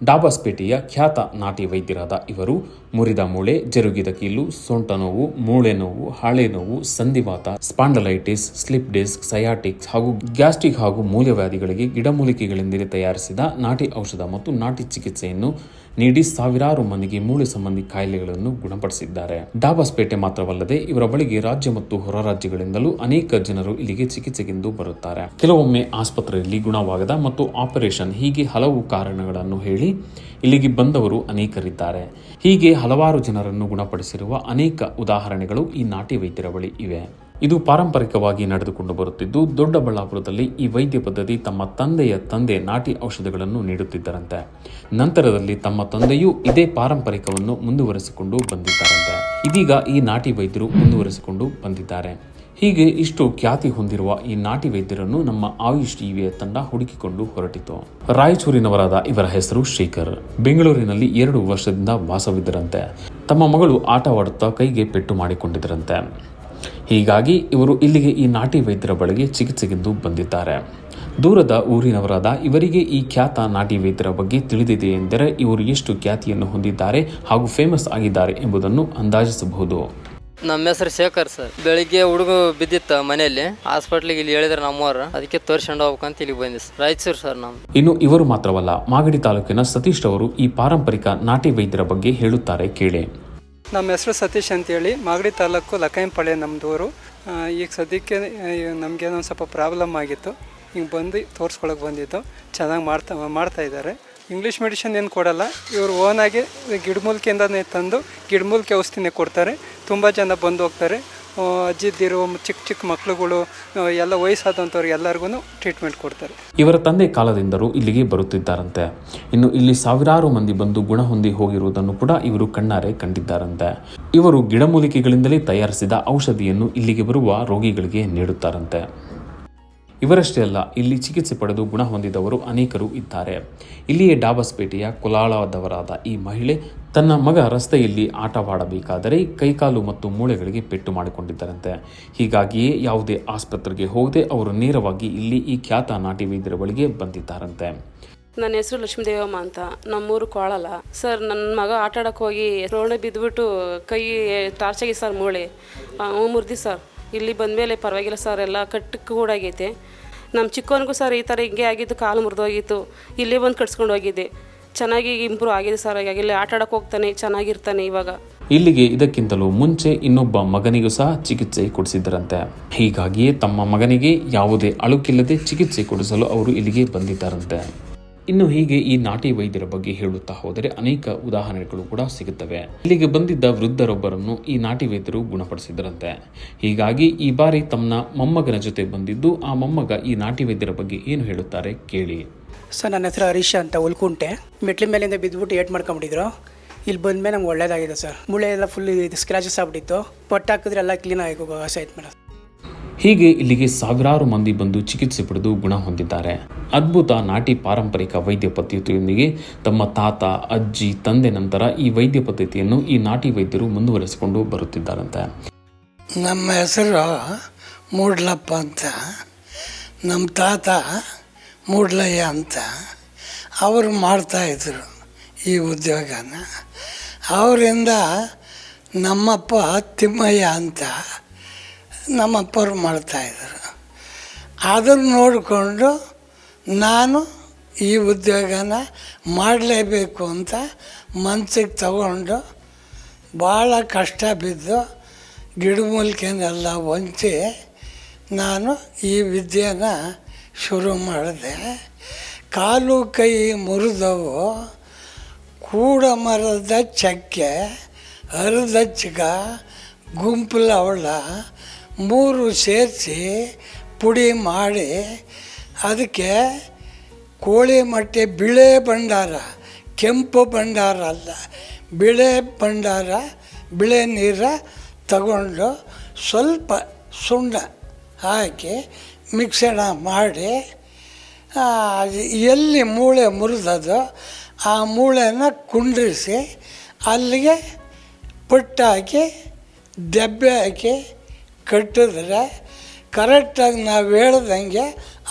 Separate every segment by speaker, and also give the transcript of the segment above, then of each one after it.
Speaker 1: ಡಾಬಾಸ್ಪೇಟೆಯ ಖ್ಯಾತ ನಾಟಿ ವೈದ್ಯರಾದ ಇವರು ಮುರಿದ ಮೂಳೆ, ಜರುಗಿದ ಕೀಲು, ಸೊಂಟ ನೋವು, ಮೂಳೆ ನೋವು, ಹಾಳೆ ನೋವು, ಸಂಧಿವಾತ, ಸ್ಪಾಂಡಲೈಟಿಸ್, ಸ್ಲಿಪ್ ಡಿಸ್ಕ್, ಸಯಾಟಿಕ್ಸ್ ಹಾಗೂ ಗ್ಯಾಸ್ಟ್ರಿಕ್ ಹಾಗೂ ಮೂಲವ್ಯಾಧಿಗಳಿಗೆ ಗಿಡಮೂಲಿಕೆಗಳಿಂದ ತಯಾರಿಸಿದ ನಾಟಿ ಔಷಧ ಮತ್ತು ನಾಟಿ ಚಿಕಿತ್ಸೆಯನ್ನು ನೀಡಿ ಸಾವಿರಾರು ಮಂದಿಗೆ ಮೂಳೆ ಸಂಬಂಧಿ ಕಾಯಿಲೆಗಳನ್ನು ಗುಣಪಡಿಸಿದ್ದಾರೆ. ಡಾಬಾಸ್ಪೇಟೆ ಮಾತ್ರವಲ್ಲದೆ ಇವರ ಬಳಿಗೆ ರಾಜ್ಯ ಮತ್ತು ಹೊರ ರಾಜ್ಯಗಳಿಂದಲೂ ಅನೇಕ ಜನರು ಇಲ್ಲಿಗೆ ಚಿಕಿತ್ಸೆಗೆಂದು ಬರುತ್ತಾರೆ. ಕೆಲವೊಮ್ಮೆ ಆಸ್ಪತ್ರೆಯಲ್ಲಿ ಗುಣವಾಗದ ಮತ್ತು ಆಪರೇಷನ್ ಹೀಗೆ ಹಲವು ಕಾರಣಗಳನ್ನು ಹೇಳಿ ಇಲ್ಲಿಗೆ ಬಂದವರು ಅನೇಕರಿದ್ದಾರೆ. ಹೀಗೆ ಹಲವಾರು ಜನರನ್ನು ಗುಣಪಡಿಸಿರುವ ಅನೇಕ ಉದಾಹರಣೆಗಳು ಈ ನಾಟಿ ವೈದ್ಯರ ಬಳಿ ಇವೆ. ಇದು ಪಾರಂಪರಿಕವಾಗಿ ನಡೆದುಕೊಂಡು ಬರುತ್ತಿದ್ದು, ದೊಡ್ಡಬಳ್ಳಾಪುರದಲ್ಲಿ ಈ ವೈದ್ಯ ಪದ್ಧತಿ ತಮ್ಮ ತಂದೆಯ ತಂದೆ ನಾಟಿ ಔಷಧಗಳನ್ನು ನೀಡುತ್ತಿದ್ದರಂತೆ. ನಂತರದಲ್ಲಿ ತಮ್ಮ ತಂದೆಯೂ ಇದೇ ಪಾರಂಪರಿಕವನ್ನು ಮುಂದುವರೆಸಿಕೊಂಡು ಬಂದಿದ್ದಾರಂತೆ. ಇದೀಗ ಈ ನಾಟಿ ವೈದ್ಯರು ಮುಂದುವರೆಸಿಕೊಂಡು ಬಂದಿದ್ದಾರೆ. ಹೀಗೆ ಇಷ್ಟು ಖ್ಯಾತಿ ಹೊಂದಿರುವ ಈ ನಾಟಿ ವೈದ್ಯರನ್ನು ನಮ್ಮ ಆಯುಷ್ ಟಿವಿಯ ತಂಡ ಹುಡುಕಿಕೊಂಡು ಹೊರಟಿತು. ರಾಯಚೂರಿನವರಾದ ಇವರ ಹೆಸರು ಶೇಖರ್. ಬೆಂಗಳೂರಿನಲ್ಲಿ ಎರಡು ವರ್ಷದಿಂದ ವಾಸವಿದ್ದರಂತೆ. ತಮ್ಮ ಮಗಳು ಆಟವಾಡುತ್ತಾ ಕೈಗೆ ಪೆಟ್ಟು ಮಾಡಿಕೊಂಡಿದ್ದರಂತೆ. ಹೀಗಾಗಿ ಇವರು ಇಲ್ಲಿಗೆ ಈ ನಾಟಿ ವೈದ್ಯರ ಬಳಿಗೆ ಚಿಕಿತ್ಸೆಗೆಂದು ಬಂದಿದ್ದಾರೆ. ದೂರದ ಊರಿನವರಾದ ಇವರಿಗೆ ಈ ಖ್ಯಾತ ನಾಟಿ ವೈದ್ಯರ ಬಗ್ಗೆ ತಿಳಿದಿದೆ ಎಂದರೆ ಇವರು ಎಷ್ಟು ಖ್ಯಾತಿಯನ್ನು ಹೊಂದಿದ್ದಾರೆ ಹಾಗೂ ಫೇಮಸ್ ಆಗಿದ್ದಾರೆ ಎಂಬುದನ್ನು ಅಂದಾಜಿಸಬಹುದು.
Speaker 2: ನಮ್ಮ ಹೆಸರು ಶೇಖರ್ ಸರ್. ಬೆಳಿಗ್ಗೆ ಹುಡುಗ ಬಿದ್ದಿತ್ತ ಮನೆಯಲ್ಲಿ. ಹಾಸ್ಪಿಟ್ಲಿಗೆ ಇಲ್ಲಿ ಹೇಳಿದ್ರೆ ನಮ್ಮವ್ರು. ಅದಕ್ಕೆ ತೋರಿಸ್ಕೊಂಡು ಹೋಗ್ಬೇಕಂತ ಇಲ್ಲಿಗೆ ಬಂದಿ ಸರ್. ರಾಯಚೂರು ಸರ್ ನಮ್ದು.
Speaker 1: ಇನ್ನು ಇವರು ಮಾತ್ರವಲ್ಲ ಮಾಗಡಿ ತಾಲೂಕಿನ ಸತೀಶ್ ಅವರು ಈ ಪಾರಂಪರಿಕ ನಾಟಿ ವೈದ್ಯರ ಬಗ್ಗೆ ಹೇಳುತ್ತಾರೆ ಕೇಳಿ.
Speaker 3: ನಮ್ಮ ಹೆಸರು ಸತೀಶ್ ಅಂತೇಳಿ. ಮಾಗಡಿ ತಾಲೂಕು ಲಕಾಯಂಪಾಳ್ಯ ನಮ್ಮದೂರು ಈಗ ಸದ್ಯಕ್ಕೆ ನಮಗೇನೋ ಒಂದು ಸ್ವಲ್ಪ ಪ್ರಾಬ್ಲಮ್ ಆಗಿತ್ತು. ಈಗ ಬಂದು ತೋರಿಸ್ಕೊಳಕ್ಕೆ ಬಂದಿತ್ತು ಚೆನ್ನಾಗಿ ಮಾಡ್ತಾ ಮಾಡ್ತಾ ಇದ್ದಾರೆ. ಇಂಗ್ಲೀಷ್ ಮೆಡಿಷನ್ ಏನು ಕೊಡಲ್ಲ. ಇವರು ಓನಾಗಿ ಗಿಡಮೂಲಿಕೆಯಿಂದನೇ ತಂದು ಗಿಡಮೂಲಿಕೆ ಔಷಧಿನೇ ಕೊಡ್ತಾರೆ. ತುಂಬ ಜನ ಬಂದು ಹೋಗ್ತಾರೆ. ಅಜ್ಜಿದ್ದಿರು ಚಿಕ್ಕ ಚಿಕ್ಕ ಮಕ್ಕಳುಗಳು ಎಲ್ಲ ವಯಸ್ಸಾದಂಥವ್ರು ಎಲ್ಲರಿಗೂ ಟ್ರೀಟ್ಮೆಂಟ್ ಕೊಡ್ತಾರೆ.
Speaker 1: ಇವರ ತಂದೆ ಕಾಲದಿಂದಲೂ ಇಲ್ಲಿಗೆ ಬರುತ್ತಿದ್ದಾರಂತೆ. ಇನ್ನು ಇಲ್ಲಿ ಸಾವಿರಾರು ಮಂದಿ ಬಂದು ಗುಣ ಹೊಂದಿ ಹೋಗಿರುವುದನ್ನು ಕೂಡ ಇವರು ಕಣ್ಣಾರೆ ಕಂಡಿದ್ದಾರಂತೆ. ಇವರು ಗಿಡಮೂಲಿಕೆಗಳಿಂದಲೇ ತಯಾರಿಸಿದ ಔಷಧಿಯನ್ನು ಇಲ್ಲಿಗೆ ಬರುವ ರೋಗಿಗಳಿಗೆ ನೀಡುತ್ತಾರಂತೆ. ಇವರಷ್ಟೇ ಅಲ್ಲ, ಇಲ್ಲಿ ಚಿಕಿತ್ಸೆ ಪಡೆದು ಗುಣ ಹೊಂದಿದವರು ಅನೇಕರು ಇದ್ದಾರೆ. ಇಲ್ಲಿಯೇ ಡಾಬಸ್ಪೇಟೆಯ ಕುಲಾಳದವರಾದ ಈ ಮಹಿಳೆ ತನ್ನ ಮಗ ರಸ್ತೆಯಲ್ಲಿ ಆಟವಾಡಬೇಕಾದರೆ ಕೈಕಾಲು ಮತ್ತು ಮೂಳೆಗಳಿಗೆ ಪೆಟ್ಟು ಮಾಡಿಕೊಂಡಿದ್ದರಂತೆ. ಹೀಗಾಗಿಯೇ ಯಾವುದೇ ಆಸ್ಪತ್ರೆಗೆ ಹೋಗದೆ ಅವರು ನೇರವಾಗಿ ಇಲ್ಲಿ ಈ ಖ್ಯಾತ ನಾಟಿ ವೈದ್ಯರ ಬಳಿಗೆ ಬಂದಿದ್ದಾರಂತೆ.
Speaker 4: ನನ್ನ ಹೆಸರು ಲಕ್ಷ್ಮೀದೇವಮ್ಮ ಅಂತ. ನಮ್ಮೂರು ಕೊಳಲ್ಲ ಸರ್, ನನ್ನ ಮಗ ಆಟ ಆಡಕ್ಕೆ ಹೋಗಿ ರೋಣೆ ಬಿದ್ದುಬಿಟ್ಟು ಕೈ ಟಾರ್ಚಾಗಿ ಸರ್, ಮೂಳೆ. ಮುರಿದಿ ಸರ್. ಇಲ್ಲಿ ಬಂದಮೇಲೆ ಪರವಾಗಿಲ್ಲ ಸರ್, ಎಲ್ಲ ಕಟ್ಟು ಕೂಡಾಗೈತೆ ನಮ್ಮ ಚಿಕ್ಕವನಿಗೂ ಸರ್ ಈ ಥರ ಹಿಂಗೆ ಆಗಿದ್ದು, ಕಾಲು ಮುರಿದೋಗಿತ್ತು ಇಲ್ಲೇ ಬಂದು ಕಟ್ಸ್ಕೊಂಡು ಹೋಗಿದ್ದೆ. ಚೆನ್ನಾಗಿ ಇಂಪ್ರೂವ್ ಆಗಿದೆ ಸರ್ ಈಗ ಇಲ್ಲಿ ಆಟ ಆಡೋಕೆ ಹೋಗ್ತಾನೆ, ಚೆನ್ನಾಗಿರ್ತಾನೆ ಇವಾಗ.
Speaker 1: ಇಲ್ಲಿಗೆ ಇದಕ್ಕಿಂತಲೂ ಮುಂಚೆ ಇನ್ನೊಬ್ಬ ಮಗನಿಗೂ ಸಹ ಚಿಕಿತ್ಸೆ ಕೊಡಿಸಿದ್ದರಂತೆ. ಹೀಗಾಗಿಯೇ ತಮ್ಮ ಮಗನಿಗೆ ಯಾವುದೇ ಅಳುಕಿಲ್ಲದೆ ಚಿಕಿತ್ಸೆ ಕೊಡಿಸಲು ಅವರು ಇಲ್ಲಿಗೆ ಬಂದಿದ್ದಾರಂತೆ. ಇನ್ನು ಹೀಗೆ ಈ ನಾಟಿ ವೈದ್ಯರ ಬಗ್ಗೆ ಹೇಳುತ್ತಾ ಹೋದರೆ ಅನೇಕ ಉದಾಹರಣೆಗಳು ಕೂಡ ಸಿಗುತ್ತವೆ. ಇಲ್ಲಿಗೆ ಬಂದಿದ್ದ ವೃದ್ಧರೊಬ್ಬರನ್ನು ಈ ನಾಟಿ ವೈದ್ಯರು ಗುಣಪಡಿಸಿದರಂತೆ. ಹೀಗಾಗಿ ಈ ಬಾರಿ ತಮ್ಮ ಮೊಮ್ಮಗನ ಜೊತೆ ಬಂದಿದ್ದು ಆ ಮೊಮ್ಮಗ ಈ ನಾಟಿ ವೈದ್ಯರ ಬಗ್ಗೆ ಏನು ಹೇಳುತ್ತಾರೆ ಕೇಳಿ.
Speaker 5: ಸರ್, ನನ್ನ ಹೆಸರು ಹರೀಶ್ ಅಂತ ಉಲ್ಕುಂಟೆ ಮೆಟ್ಲಿನ ಮೇಲಿಂದ ಬಿದ್ದುಬಿಟ್ಟು ಏಟ್ ಮಾಡ್ಕೊಂಬಿಟ್ಟಿದ್ರು. ಇಲ್ಲಿ ಬಂದ ಮೇಲೆ ನಮ್ಗೆ ಒಳ್ಳೇದಾಗಿದೆ ಸರ್. ಮೂಳೆ ಎಲ್ಲ ಫುಲ್ ಸ್ಕ್ರಾಚಸ್ ಆಗ್ಬಿಟ್ಟಿತ್ತು. ಪಟ್ಟು ಹಾಕಿದ್ರೆ ಎಲ್ಲ ಕ್ಲೀನ್ ಆಗಿ ಆಯ್ತು ಮೇಡಮ್
Speaker 1: ಹೀಗೆ ಇಲ್ಲಿಗೆ ಸಾವಿರಾರು ಮಂದಿ ಬಂದು ಚಿಕಿತ್ಸೆ ಪಡೆದು ಗುಣ ಹೊಂದಿದ್ದಾರೆ. ಅದ್ಭುತ ನಾಟಿ ಪಾರಂಪರಿಕ ವೈದ್ಯ ಪದ್ಧತಿಯೊಂದಿಗೆ ತಮ್ಮ ತಾತ, ಅಜ್ಜಿ, ತಂದೆ ನಂತರ ಈ ವೈದ್ಯ ಪದ್ಧತಿಯನ್ನು ಈ ನಾಟಿ ವೈದ್ಯರು ಮುಂದುವರೆಸಿಕೊಂಡು ಬರುತ್ತಿದ್ದಾರಂತೆ.
Speaker 6: ನಮ್ಮ ಹೆಸರು ಮೂಡ್ಲಪ್ಪ ಅಂತ. ನಮ್ಮ ತಾತ ಮೂಡ್ಲಯ್ಯ ಅಂತ. ಅವರು ಮಾಡ್ತಾಯಿದ್ರು ಈ ಉದ್ಯೋಗನ. ಅವರಿಂದ ನಮ್ಮಪ್ಪ ತಿಮ್ಮಯ್ಯ ಅಂತ ನಮ್ಮಪ್ಪರು ಮಾಡ್ತಾಯಿದ್ರು ಅದನ್ನು ನೋಡಿಕೊಂಡು ನಾನು ಈ ಉದ್ಯೋಗನ ಮಾಡಲೇಬೇಕು ಅಂತ ಮನಸ್ಸಿಗೆ ತಗೊಂಡು ಭಾಳ ಕಷ್ಟ ಬಿದ್ದು ಗಿಡಮೂಲಿಕೆನೆಲ್ಲ ಹೊಂಚಿ ನಾನು ಈ ವಿದ್ಯೆನ ಶುರು ಮಾಡಿದೆ. ಕಾಲು ಕೈ ಮುರಿದವು, ಕೂಡ ಮರದ ಚಕ್ಕೆ ಹರಿದಚ್ಚಗ ಗುಂಪುಲವಳ ಮೂರು ಸೇರಿಸಿ ಪುಡಿ ಮಾಡಿ ಅದಕ್ಕೆ ಕೋಳಿ ಮೊಟ್ಟೆ ಬಿಳೆ ಭಂಡಾರ ಕೆಂಪು ಭಂಡಾರ ಅಲ್ಲ ಬಿಳೆ ಭಂಡಾರ ಬಿಳೆ ನೀರ ತಗೊಂಡು ಸ್ವಲ್ಪ ಸುಣ್ಣ ಹಾಕಿ ಮಿಕ್ಸಣ ಮಾಡಿ ಆ, ಎಲ್ಲಿ ಮೂಳೆ ಮುರಿದದೋ ಆ ಮೂಳೆನ ಕುಂಡ್ರಿಸಿ ಅಲ್ಲಿಗೆ ಪುಟ್ಟಾಕಿ ದೆಬ್ಬೆ ಹಾಕಿ ಕಟ್ಟಿದ್ರೆ ಕರೆಕ್ಟಾಗಿ ನಾವು ಹೇಳ್ದಂಗೆ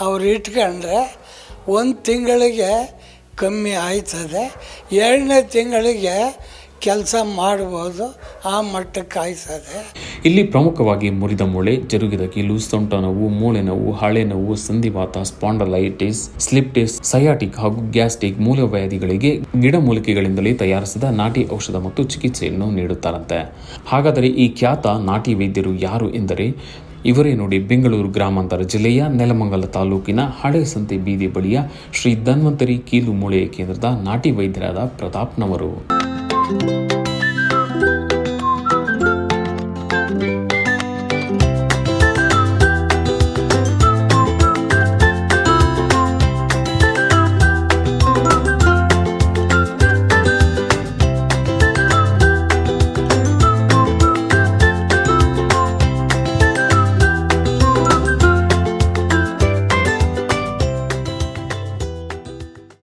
Speaker 6: ಅವ್ರು ಇಟ್ಕೊಂಡ್ರೆ ಒಂದು ತಿಂಗಳಿಗೆ ಕಮ್ಮಿ ಆಯ್ತದೆ, ಎರಡನೇ ತಿಂಗಳಿಗೆ ಕೆಲಸ ಮಾಡ್ಬೋದು, ಆ ಮಟ್ಟಕ್ಕೆ ಆಯ್ತದೆ.
Speaker 1: ಇಲ್ಲಿ ಪ್ರಮುಖವಾಗಿ ಮುರಿದ ಮೂಳೆ, ಜರುಗಿದ ಕೀಲು, ಸೊಂಟ ನೋವು, ಮೂಳೆ ನೋವು, ಹಳೆ ನೋವು, ಸಂಧಿವಾತ, ಸ್ಪಾಂಡಲೈಟಿಸ್, ಸ್ಲಿಪ್ ಡಿಸ್ಕ್, ಸಯಾಟಿಕ್ ಹಾಗೂ ಗ್ಯಾಸ್ಟಿಕ್ ಮೂಲವ್ಯಾಧಿಗಳಿಗೆ ಗಿಡಮೂಲಿಕೆಗಳಿಂದಲೇ ತಯಾರಿಸಿದ ನಾಟಿ ಔಷಧ ಮತ್ತು ಚಿಕಿತ್ಸೆಯನ್ನು ನೀಡುತ್ತಾರಂತೆ. ಹಾಗಾದರೆ ಈ ಖ್ಯಾತ ನಾಟಿ ವೈದ್ಯರು ಯಾರು ಎಂದರೆ ಇವರೇ ನೋಡಿ ಬೆಂಗಳೂರು ಗ್ರಾಮಾಂತರ ಜಿಲ್ಲೆಯ ನೆಲಮಂಗಲ ತಾಲೂಕಿನ ಹಳೆ ಸಂತೆ ಬೀದಿ ಬಳಿಯ ಶ್ರೀ ಧನ್ವಂತರಿ ಕೀಲು ಮೂಳೆ ಕೇಂದ್ರದ ನಾಟಿ ವೈದ್ಯರಾದ ಪ್ರತಾಪ್ನವರು.